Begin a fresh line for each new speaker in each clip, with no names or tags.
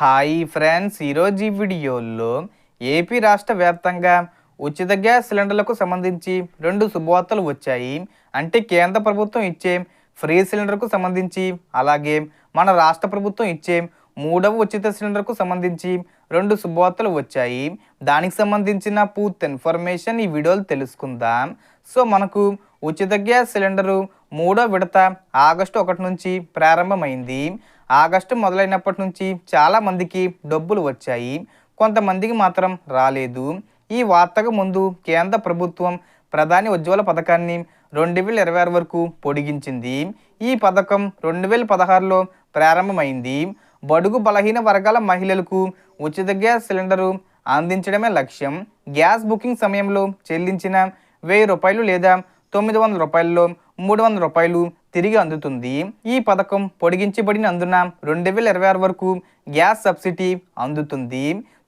Hi friends ఈరోజు ఈ వీడియోలో ఏపీ రాష్ట్ర వ్యాప్తంగా ఉచిత గ్యాస్ సిలిండర్లకు సంబంధించి రెండు శుభవార్తలు వచ్చాయి. అంటే కేంద్ర ప్రభుత్వం ఇచ్చే ఫ్రీ సిలిండర్కు సంబంధించి అలాగే మన రాష్ట్ర ప్రభుత్వం ఇచ్చే మూడవ ఉచిత సిలిండర్కు సంబంధించి రెండు శుభవార్తలు వచ్చాయి. దానికి సంబంధించిన పూర్తి ఇన్ఫర్మేషన్ ఈ వీడియోలు తెలుసుకుందాం. సో మనకు ఉచిత గ్యాస్ సిలిండరు మూడో విడత ఆగస్టు ఒకటి నుంచి ప్రారంభమైంది. ఆగస్టు మొదలైనప్పటి నుంచి చాలామందికి డబ్బులు వచ్చాయి. కొంతమందికి మాత్రం రాలేదు. ఈ వార్తకు ముందు కేంద్ర ప్రభుత్వం ప్రధాని ఉజ్వల పథకాన్ని రెండు వేల ఇరవై ఆరు వరకు పొడిగించింది. ఈ పథకం రెండు వేల పదహారులో ప్రారంభమైంది. బడుగు బలహీన వర్గాల మహిళలకు ఉచిత గ్యాస్ సిలిండరు అందించడమే లక్ష్యం. గ్యాస్ బుకింగ్ సమయంలో చెల్లించిన వెయ్యి రూపాయలు లేదా తొమ్మిది వందల రూపాయల్లో మూడు వందల రూపాయలు తిరిగి అందుతుంది. ఈ పథకం పొడిగించబడినందున రెండు వేల ఇరవై ఆరు వరకు గ్యాస్ సబ్సిడీ అందుతుంది.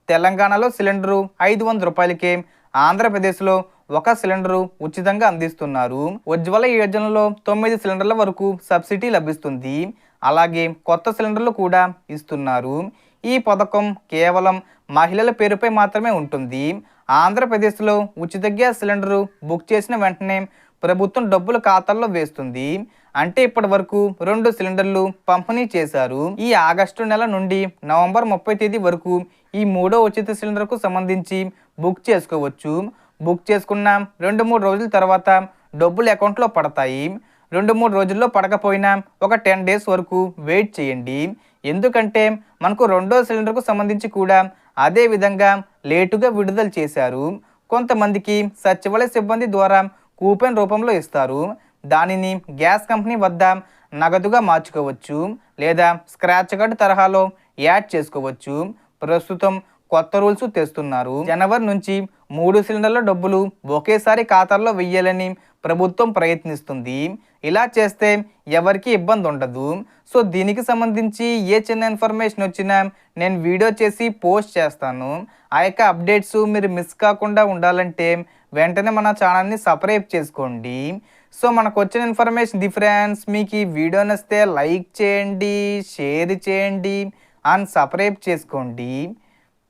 తెలంగాణలో సిలిండరు ఐదు వందల రూపాయలకే ఆంధ్రప్రదేశ్లో ఒక సిలిండరు ఉచితంగా అందిస్తున్నారు. ఉజ్వల యోజనలో తొమ్మిది సిలిండర్ల వరకు సబ్సిడీ లభిస్తుంది. అలాగే కొత్త సిలిండర్లు కూడా ఇస్తున్నారు. ఈ పథకం కేవలం మహిళల పేరుపై మాత్రమే ఉంటుంది. ఆంధ్రప్రదేశ్లో ఉచిత గ్యాస్ సిలిండరు బుక్ చేసిన వెంటనే ప్రభుత్వం డబ్బులు ఖాతాల్లో వేస్తుంది. అంటే ఇప్పటి వరకు రెండు సిలిండర్లు పంపిణీ చేశారు. ఈ ఆగస్టు నెల నుండి నవంబర్ ముప్పై తేదీ వరకు ఈ మూడో ఉచిత సిలిండర్కు సంబంధించి బుక్ చేసుకోవచ్చు. బుక్ చేసుకున్న రెండు మూడు రోజుల తర్వాత డబ్బులు అకౌంట్లో పడతాయి. రెండు మూడు రోజుల్లో పడకపోయినా ఒక టెన్ డేస్ వరకు వెయిట్ చేయండి. ఎందుకంటే మనకు రెండో సిలిండర్కు సంబంధించి కూడా అదే విధంగా లేటుగా విడుదల చేశారు. కొంతమందికి సచివాలయ సిబ్బంది ద్వారా కూపెన్ రూపంలో ఇస్తారు. దానిని గ్యాస్ కంపెనీ వద్ద నగదుగా మార్చుకోవచ్చు లేదా స్క్రాచ్ కార్డ్ తరహాలో యాడ్ చేసుకోవచ్చు. ప్రస్తుతం కొత్త రూల్స్ తెస్తున్నారు. జనవరి నుంచి మూడు సిలిండర్ల డబ్బులు ఒకేసారి ఖాతాల్లో వెయ్యాలని ప్రభుత్వం ప్రయత్నిస్తుంది. ఇలా చేస్తే ఎవరికి ఇబ్బంది ఉండదు. సో దీనికి సంబంధించి ఏ చిన్న ఇన్ఫర్మేషన్ వచ్చినా నేను వీడియో చేసి పోస్ట్ చేస్తాను. ఆ యొక్క అప్డేట్స్ మీరు మిస్ కాకుండా ఉండాలంటే వెంటనే మన ఛానల్ని సబ్స్క్రైబ్ చేసుకోండి. సో మనకు వచ్చిన ఇన్ఫర్మేషన్ డిఫరెన్స్ మీకు ఈ వీడియో నచ్చితే లైక్ చేయండి షేర్ చేయండి అండ్ సబ్స్క్రైబ్ చేసుకోండి.